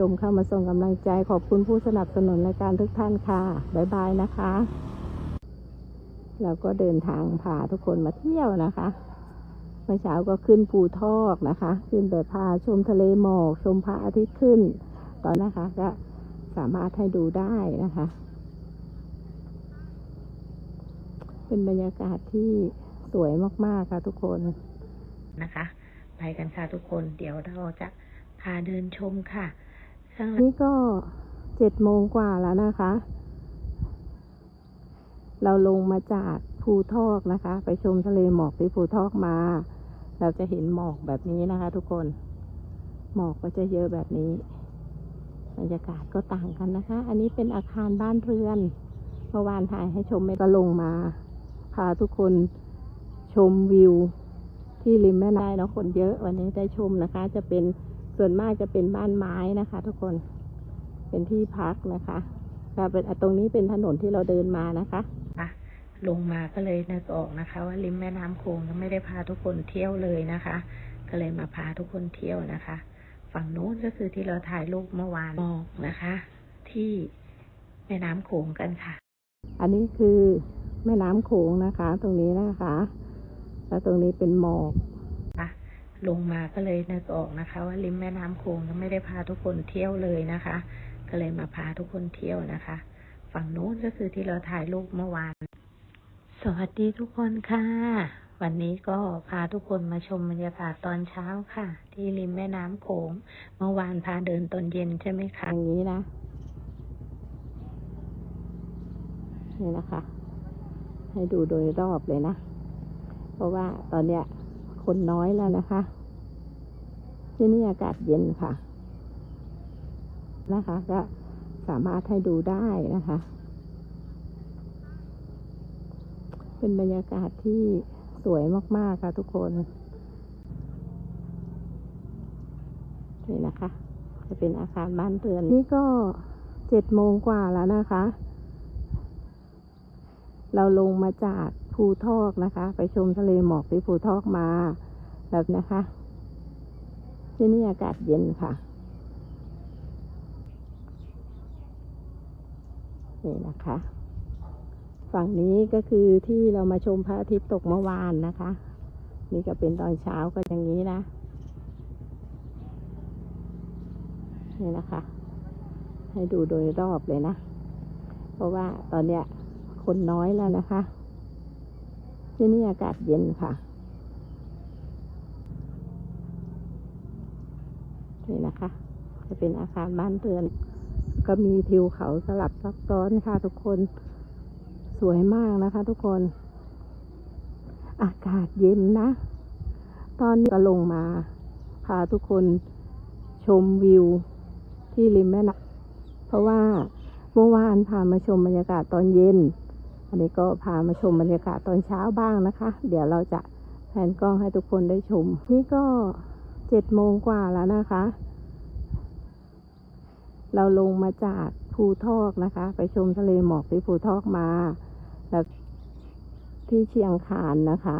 ชมเข้ามาส่งกำลังใจขอบคุณผู้สนับสนุนรายการทุกท่านค่ะ บ๊ายบายนะคะเราก็เดินทางพาทุกคนมาเที่ยวนะคะเมื่อเช้าก็ขึ้นภูทอกนะคะ ขึ้นไปพาชมทะเลหมอกชมพระอาทิตย์ขึ้น ตอนนะคะก็สามารถให้ดูได้นะคะ เป็นบรรยากาศที่สวยมากๆค่ะทุกคนนะคะ ไปกันค่ะทุกคนเดี๋ยวเราจะพาเดินชมค่ะ นี่ก็เจ็ดโมงกว่าแล้วนะคะ เราลงมาจากภูทอกนะคะ ไปชมทะเลหมอกที่ภูทอกมา เราจะเห็นหมอกแบบนี้นะคะ ทุกคน หมอกก็จะเยอะแบบนี้ บรรยากาศก็ต่างกันนะคะ อันนี้เป็นอาคารบ้านเรือน เมื่อวานถ่ายให้ชมไม่ก็ลงมา พาทุกคนชมวิวที่ริมแม่น้ำเนาะคนเยอะวันนี้ได้ชมนะคะ จะเป็น ส่วนมากจะเป็นบ้านไม้นะคะ ทุกคน เป็นที่พักนะคะก็เป็นอะตรงนี้เป็นถนนที่เราเดินมานะคะค่ะลงมาก็เลยนึกออกนะคะ ว่าริมแม่น้ำโขงไม่ได้พาทุกคนเที่ยวเลยนะคะ ก็เลยมาพาทุกคนเที่ยวนะคะ ฝั่งโน้นก็คือที่เราถ่ายรูปเมื่อวานหมอกนะคะ ที่แม่น้ำโขงกันค่ะ อันนี้คือแม่น้ำโขงนะคะ ตรงนี้นะคะ แล้วตรงนี้เป็นหมอกค่ะ ลงมาก็เลยนึกออกนะคะ ว่าริมแม่น้ำโขงก็ไม่ได้พาทุกคนเที่ยวเลยนะคะ ก็เลยมาพาทุกคนเที่ยวนะคะ ฝั่งโน้นก็คือที่เราถ่ายรูปเมื่อวาน สวัสดีทุกคนค่ะ วันนี้ก็พาทุกคนมาชมบรรยากาศตอนเช้าค่ะ ที่ริมแม่น้ำโขง เมื่อวานพาเดินตอนเย็นใช่ไหมคะอย่างนี้นะนี่นะคะ ให้ดูโดยรอบเลยนะ เพราะว่าตอนเนี้ย คนน้อยแล้วนะคะ ที่นี่อากาศเย็นค่ะ นะคะ ก็สามารถให้ดูได้นะคะ เป็นบรรยากาศที่สวยมาก ๆ ค่ะทุกคนนี่นะคะ จะเป็นอาคารบ้านเรือนนี่ก็เจ็ดโมงกว่าแล้วนะคะ เราลงมาจาก ภูทอกนะคะ ไปชมทะเลหมอกที่ภูทอกมาแล้วนะคะ ที่นี่อากาศเย็นค่ะ นี่นะคะ ฝั่งนี้ก็คือที่เรามาชมพระอาทิตย์ตกเมื่อวานนะคะ นี่ก็เป็นตอนเช้าก็อย่างนี้นะ นี่นะคะ ให้ดูโดยรอบเลยนะ เพราะว่าตอนเนี้ยคนน้อยแล้วนะคะ ที่นี่อากาศเย็นค่ะ นี่นะคะ จะเป็นอาคารบ้านเรือน ก็มีทิวเขาสลับซับซ้อนค่ะทุกคน สวยมากนะคะ ทุกคน อากาศเย็นนะ ตอนนี้ก็ลงมาพาทุกคนชมวิวที่ริมแม่น้ำเพราะว่าเมื่อวานพามาชมบรรยากาศตอนเย็น อันนี้ก็พามาชมบรรยากาศตอนเช้าบ้างนะคะ เดี๋ยวเราจะแผนกล้องให้ทุกคนได้ชม นี่ก็เจ็ดโมงกว่าแล้วนะคะ เราลงมาจากภูทอกนะคะ ไปชมทะเลหมอกที่ภูทอกมา แล้วที่เชียงคานนะคะ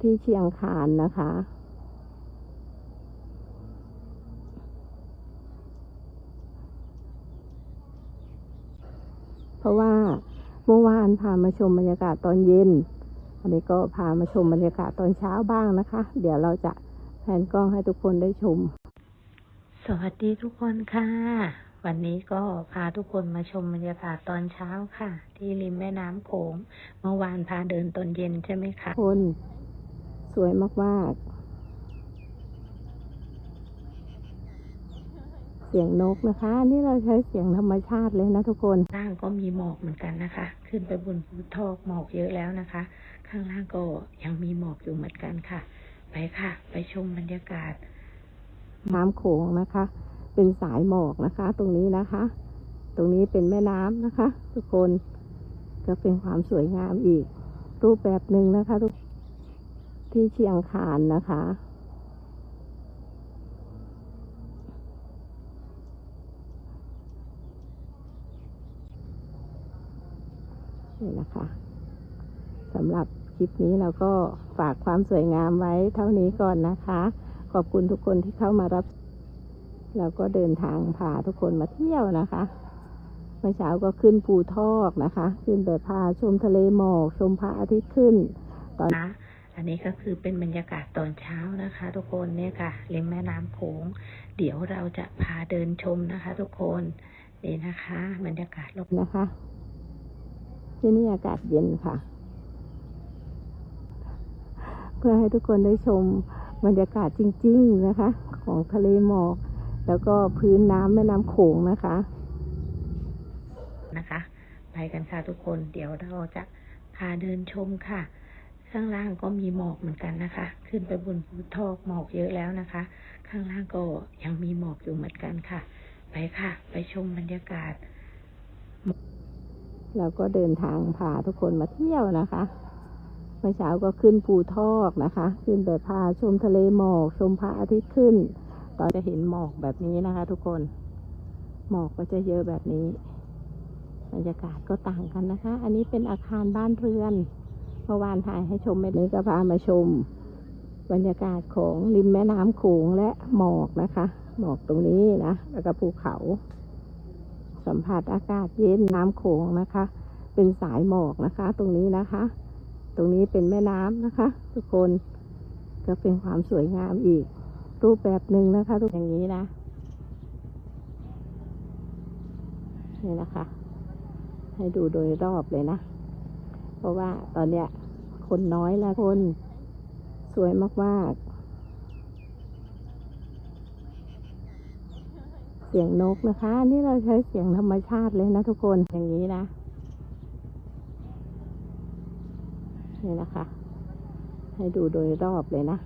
ที่เชียงคานนะคะ เพราะว่าเมื่อวานพามาชมบรรยากาศตอนเย็น อันนี้ก็พามาชมบรรยากาศตอนเช้าบ้างนะคะ เดี๋ยวเราจะแผนกล้องให้ทุกคนได้ชม สวัสดีทุกคนค่ะ วันนี้ก็พาทุกคนมาชมบรรยากาศตอนเช้าค่ะ ที่ริมแม่น้ำโขง เมื่อวานพาเดินตอนเย็นใช่ไหมคะคนสวยมากๆ เสียงนกนะคะ นี่เราใช้เสียงธรรมชาติเลยนะทุกคนล่างก็มีหมอกเหมือนกันนะคะ ขึ้นไปบนภูทอกหมอกเยอะแล้วนะคะ ข้างล่างก็ยังมีหมอกอยู่เหมือนกันค่ะ ไปค่ะ ไปชมบรรยากาศน้ำโขงนะคะ เป็นสายหมอกนะคะ ตรงนี้นะคะ ตรงนี้เป็นแม่น้ำนะคะ ทุกคนก็เป็นความสวยงามอีก รูปแบบหนึ่งนะคะ ทุกที่เชียงคานนะคะ นี่ นะคะสำหรับคลิปนี้เราก็ฝากความสวยงามไว้เท่านี้ก่อนนะคะ ขอบคุณทุกคนที่เข้ามารับเราก็เดินทางพาทุกคนมาเที่ยวนะคะเมื่อเช้าก็ขึ้นภูทอกนะคะ ขึ้นไปพาชมทะเลหมอก ชมพระอาทิตย์ขึ้น ตอนนะอันนี้ก็คือเป็นบรรยากาศตอนเช้านะคะ ทุกคนเนี่ยค่ะริมแม่น้ำโขง เดี๋ยวเราจะพาเดินชมนะคะ ทุกคนนี่นะคะ บรรยากาศลบนะคะ ที่นี่อากาศเย็นค่ะ เพื่อให้ทุกคนได้ชมบรรยากาศจริง ๆนะคะ ของทะเลหมอก แล้วก็พื้นน้ำแม่น้ำโขงนะคะ นะคะ ไปกันค่ะทุกคนเดี๋ยวเราจะพาเดินชมค่ะ ข้างล่างก็มีหมอกเหมือนกันนะคะ ขึ้นไปบนภูทอกหมอกเยอะแล้วนะคะ ข้างล่างก็ยังมีหมอกอยู่เหมือนกันค่ะ ไปค่ะ ไปชมบรรยากาศ เราก็เดินทางพาทุกคนมาเที่ยวนะคะเมื่อเช้าก็ขึ้นภูทอกนะคะ ขึ้นไปพาชมทะเลหมอก ชมพระอาทิตย์ขึ้น ตอนจะเห็นหมอกแบบนี้นะคะ ทุกคน หมอกก็จะเยอะแบบนี้ บรรยากาศก็ต่างกันนะคะ อันนี้เป็นอาคารบ้านเรือน เมื่อวานถ่ายให้ชมแบบนี้ก็พามาชม บรรยากาศของริมแม่น้ำโขงและหมอกนะคะ หมอกตรงนี้นะ แล้วก็ภูเขา สัมผัสอากาศเย็นน้ำโขงนะคะ เป็นสายหมอกนะคะ ตรงนี้นะคะ ตรงนี้เป็นแม่น้ำนะคะ ทุกคนก็เป็นความสวยงามอีก รูปแบบหนึ่งนะคะทุกอย่างนี้นะนี่นะคะ ให้ดูโดยรอบเลยนะ เพราะว่าตอนเนี้ยคนน้อยล้วคนสวยมากๆ เสียงนกนะคะ นี่เราใช้เสียงธรรมชาติเลยนะทุกคนอย่างนี้นะ นี่นะคะ ให้ดูโดยรอบเลยนะ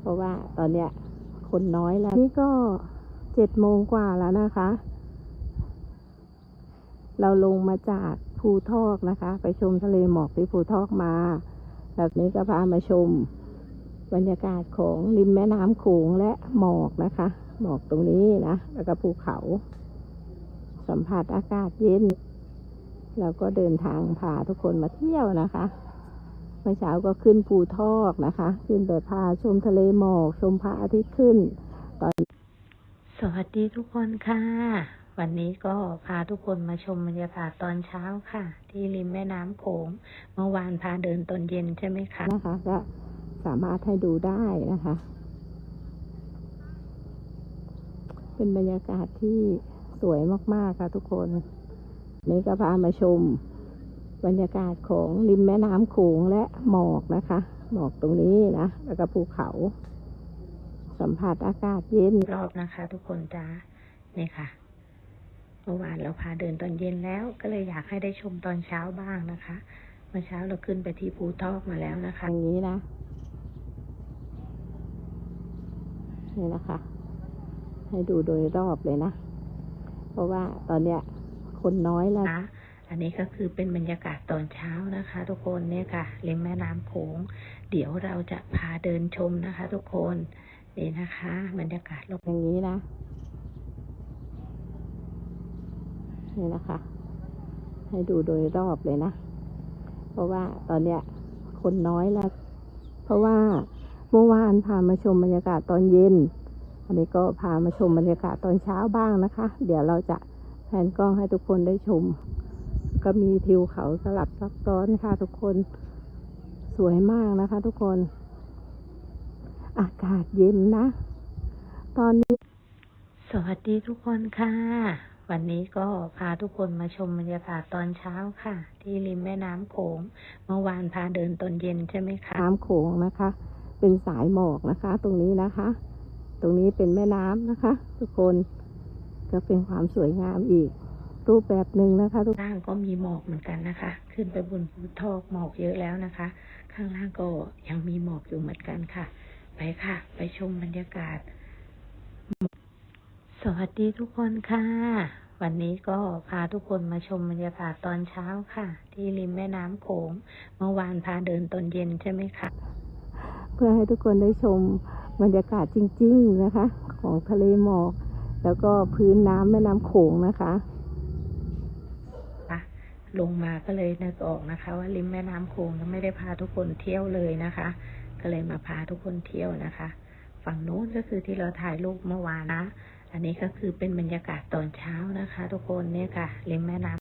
เพราะว่าตอนเนี้ย คนน้อยแล้ว นี่ก็เจ็ดโมงกว่าแล้วนะคะ เราลงมาจากภูทอกนะคะ ไปชมทะเลหมอกที่ภูทอกมาแบบนี้ก็พามาชม บรรยากาศของริมแม่น้ำโขงและหมอกนะคะ หมอกตรงนี้นะ แล้วก็ภูเขา สัมผัสอากาศเย็นเราก็เดินทางพาทุกคนมาเที่ยวนะคะเมื่อเช้าก็ขึ้นภูทอกนะคะ ขึ้นไปพาชมทะเลหมอก ชมพระอาทิตย์ขึ้นสวัสดีทุกคนค่ะ วันนี้ก็พาทุกคนมาชมบรรยากาศตอนเช้าค่ะ ที่ริมแม่น้ำโขง เมื่อวานพาเดินตอนเย็นใช่ไหมคะนะคะก็ สามารถให้ดูได้นะคะ เป็นบรรยากาศที่สวยมาก ๆ ค่ะทุกคน นี่ก็พามาชม บรรยากาศของริมแม่น้ำโขงและหมอกนะคะ หมอกตรงนี้นะ แล้วก็ภูเขา สัมผัสอากาศเย็นรอบนะคะ ทุกคนจ้านี่ค่ะเมื่อวานเราพาเดินตอนเย็นแล้ว ก็เลยอยากให้ได้ชมตอนเช้าบ้างนะคะ เมื่อเช้าเราขึ้นไปที่ภูทอกมาแล้วนะคะ อย่างนี้นะ นี่นะคะ ให้ดูโดยรอบเลยนะ เพราะว่าตอนเนี้ยคนน้อยแล้วนะอันนี้ก็คือเป็นบรรยากาศตอนเช้านะคะ ทุกคนเนี่ยค่ะริมแม่น้ำโขงเดี๋ยวเราจะพาเดินชมนะคะ ทุกคนนี่นะคะ บรรยากาศรอบอย่างนี้นะนี่นะคะ ให้ดูโดยรอบเลยนะ เพราะว่าตอนเนี้ยคนน้อยแล้ว เพราะว่า เมื่อวานพามาชมบรรยากาศตอนเย็น อันนี้ก็พามาชมบรรยากาศตอนเช้าบ้างนะคะ เดี๋ยวเราจะแผนกล้องให้ทุกคนได้ชม ก็มีทิวเขาสลับซับซ้อนค่ะทุกคนสวยมากนะคะ ทุกคน อากาศเย็นนะ ตอนนี้ สวัสดีทุกคนค่ะ วันนี้ก็พาทุกคนมาชมบรรยากาศตอนเช้าค่ะ ที่ริมแม่น้ำโขง เมื่อวานพาเดินตอนเย็นใช่ไหมคะ น้ำโขงนะคะ เป็นสายหมอกนะคะ ตรงนี้นะคะ ตรงนี้เป็นแม่น้ำนะคะ ทุกคนก็เป็นความสวยงามอีก รูปแบบหนึ่งนะคะทุกล่างก็มีหมอกเหมือนกันนะคะ ขึ้นไปบนภูทอกหมอกเยอะแล้วนะคะ ข้างล่างก็ยังมีหมอกอยู่เหมือนกันค่ะ ไปค่ะ ไปชมบรรยากาศ สวัสดีทุกคนค่ะวันนี้ก็พาทุกคนมาชมบรรยากาศตอนเช้าค่ะ ที่ริมแม่น้ำโขง เมื่อวานพาเดินตอนเย็นใช่ไหมคะ เพื่อให้ทุกคนได้ชมบรรยากาศจริง ๆนะคะ ของทะเลหมอกแล้วก็พื้นน้ำแม่น้ำโขงนะคะลงมาก็เลยนึกออกนะคะ ว่าริมแม่น้ำโขงยังไม่ได้พาทุกคนเที่ยวเลยนะคะ ก็เลยมาพาทุกคนเที่ยวนะคะ ฝั่งโน้นก็คือที่เราถ่ายรูปเมื่อวานนะ อันนี้ก็คือเป็นบรรยากาศตอนเช้านะคะ ทุกคนเนี่ยค่ะริมแม่น้ำ